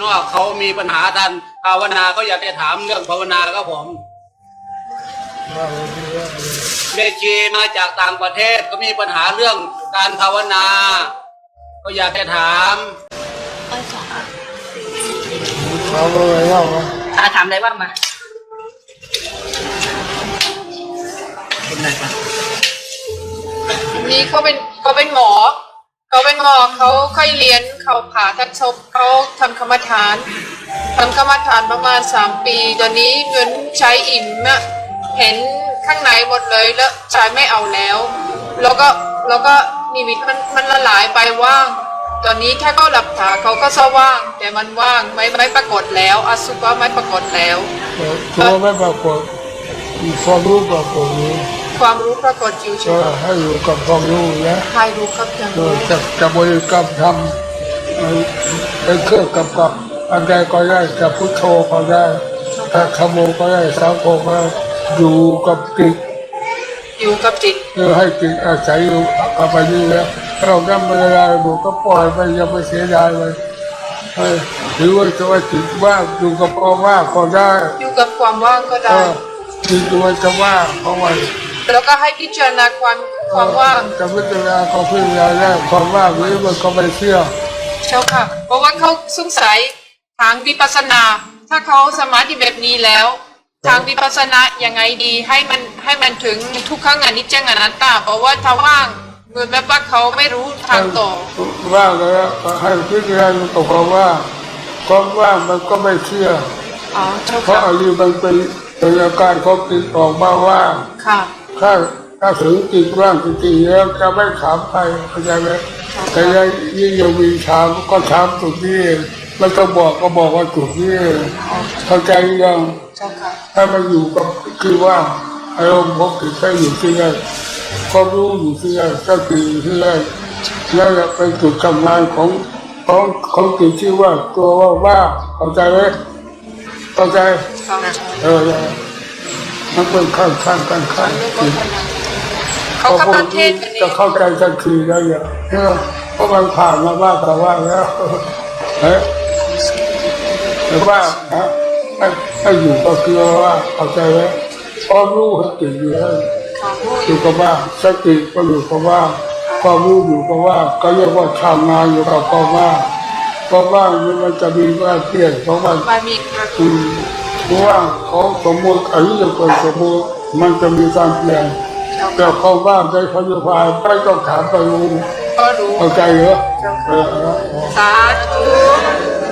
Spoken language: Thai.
นอกเขามีปัญหาทางภาวนาก็อยากจะถามเรื่องภาวนาครับผมว่าเราดีว่าอะไรเมจีมาจากต่างประเทศก็มีปัญหาเรื่องการภาวนา ก็อยากจะถามเขาอะไรเล่าวะตาถามอะไรว่ามานี่เขาเป็นเขาเป็นหมอ เขาเป็นหมอเขาค่อยเรียนเขาผ่าทัดศพเขาทำกรรมฐานทำกรรมฐานประมาณสามปี ตอนนี้เงินใช้อิ่มอะเห็นข้างในหมดเลยแล้วใช้ไม่เอาแล้ว แล้วก็แล้วก็นิมิตมันมันละลายไปว่าง ตอนนี้แค่ก็หลับตาเขาก็สว่าง แต่มันว่างไม่ไม่ปรากฏแล้วอสุภะไม่ปรากฏแล้วตัวไม่ปรากฏมีความรู้ปรากฏอยู่ ความรู้ปรากฏอยู่ใช่ก็ไหมให้อยู่กับความรู้นะใครรู้ครับจังเออจะจะบริกรรมทำเอ่อเป็นเครื่องกำกับอันใดก็ได้จะพุทโธก็ได้ถ้าขโมยก็ได้สาวโก็ได้อยู่กับจิตอยู่กับจิตเพื่อให้จิตอาศัยอยู่กับไปนี่แล้วเราทำไม่ได้ดูก็ปล่อยไปอย่าไปเสียดายไปเออหรือว่าจะว่าจิตว่างอยู่กับความว่างก็ได้อยู่กับความว่างก็เอได้อจิตมันจะว่างเพราะมัน แล้วก็ให้พิจารณาความความว่างจะพิจารณาก็พิจารณาได้ความว่างหรือมันก็ไม่เชื่อเจ้าค่ะ เพราะว่าเขาสงสัยทางวิปัสสนา ถ้าเขาสมาธิแบบนี้แล้ว ทางวิปัสสนายังไงดีให้มันให้มันถึงทุกขังอนิจจังอนัตตา เพราะว่าถ้าว่างเหมือนแบบว่าเขาไม่รู้ทางต่อว่างแล้วให้พิจารณาตัวความว่างความว่างมันก็ไม่เชื่ออ๋อเจ้าเพราะค่ะอันนี้มันเป็นเป็นอาการของจิตออกมาว่างค่ะ ถ้าถ้าถึงจิตว่างจริงๆแล้วจะไม่ถามใครเข้าใจไหมแต่ยังยิ่งยังมีถามก็ถามจุดนี้เองไม่ต้องบอกก็บอกว่าจุดนี้เองเข้าใจยังเจ้าค่ะถ้ามันอยู่กับคือว่าอารมณ์ของจิตได้อยู่ที่นั่นความรู้อยู่ที่นั่นสติอยู่ที่นั่นนั่นแหละเป็นจุดทำงานของของของจิตที่ว่าตัวว่าว่าเข้าใจไหมเข้าใจค่ะเออ มันเป็นขั้นขั้นขั้นขั้นจิตเขากำลังเทศกันนี้จะเข้าใจทันทีแล้วอย่างเออเพราะมันผ่านมาบ้างแต่ว่าแล้วเฮ้ยแต่ว่าฮะให้ให้อยู่ก็คือว่าเข้าใจไหมความรู้ให้ติดอยู่ให้ค่ะอยู่กับว่าสติก็อยู่กับว่าความรู้อยู่กับว่าก็เรียกว่าทำงานอยู่กับความว่าความว่างมันจะมีการเปลี่ยนเพราะมันมันมีกระอืม เพราะว่าของสมมติอายุจะเป็นสมมติมันจะมีการเปลี่ยนแต่ความว่างใจเขาจะพายไม่ต้องถามไปรู้เข้าใจเหรอเออสาธุ